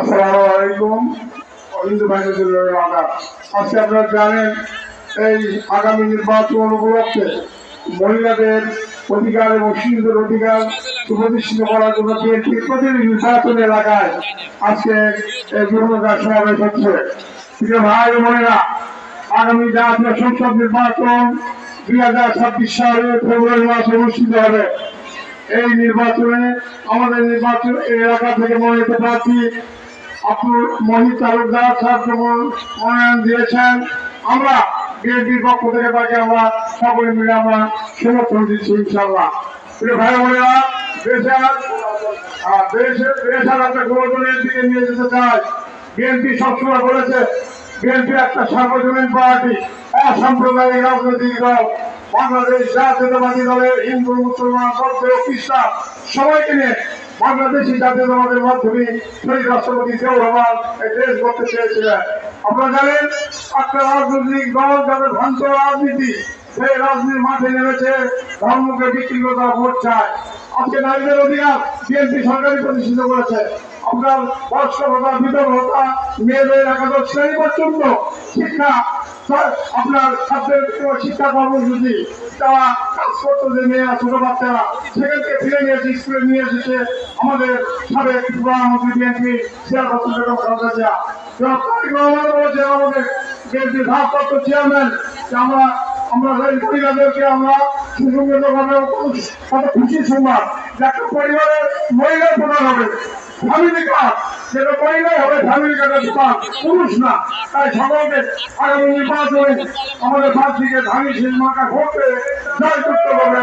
আসসালামু আলাইকুম। ভাইদের আদাব আজকে আপনারা জানেন, এই আগামী নির্বাচন উপলক্ষে মহিলাদের অধিকার এবং শিশুদের অধিকার সুপ্রতিষ্ঠিত করার জন্য বিএনপি প্রতিটি নির্বাচন এলাকায় আজকে এই বিভিন্ন সমাবেশ হচ্ছে। প্রিয় ভাই বোনেরা, আগামী জাতীয় সংসদ নির্বাচন দুই হাজার ছাব্বিশ সালে ফেব্রুয়ারি মাসে অনুষ্ঠিত হবে। এই নির্বাচনে আমাদের নির্বাচন এলাকা থেকে মনোনীত প্রার্থী আমরা মিলে ভাই একটা নিয়ে যেতে বিএনপি সবসময় বলেছে, বিএনপি একটা সার্বজনীন পার্টি অসাম্প্রদায়িক রাজনৈতিক দল। বাংলাদেশ জাতীয়তাবাদী দলের হিন্দু, মুসলমান, বৌদ্ধ, খ্রিস্টান, সবাইকে নিয়ে বাংলাদেশি জাতীয়তাবাদের মাধ্যমে রাষ্ট্রপতি জিয়াউর রহমান এই দেশ করতে চেয়েছিলেন। আপনারা জানেন একটা রাজনৈতিক দল, যাদের ভ্রান্ত রাজনীতি সেই রাজনীতির মাঠে নেমেছে, ধর্মকে বিক্রি করা ভোট চায়। আজকে নারীদের অধিকার বিএনপি সরকারি প্রতিষ্ঠিত করেছে। আপনার বয়স্ক ভাতা বিধব ভাতা মেয়েদের একাদশ শ্রেণি পর্যন্ত শিক্ষা আপনার ছাত্রের শিক্ষা কর্মসূচি তারা কাজ করতো যে মেয়েরা, ছোট বাচ্চারা, সেখান থেকে ফিরে নিয়ে এসে স্কুলে নিয়ে এসেছে। আমাদের সাবেক প্রধানমন্ত্রী বিএনপি চেয়ারপারসন বেগম খালেদা জিয়া। তারেক রহমান বলেছেন, আমাদের বিএনপি ভারপ্রাপ্ত চেয়ারম্যান আমরা আমরা মহিলাদেরকে আমরা সুসংগত ভাবে কত পরিবারের মহিলা প্রধান হবে। ফ্যামিলি কার্ড, যেটা মহিলাই হবে, ফ্যামিলি দোকান। পুরুষ না, তাই সকলকে আগামী নির্বাচনে আমাদের প্রার্থীকে ধানি সিনেমাকে ভোট পেয়ে জয় করতে হবে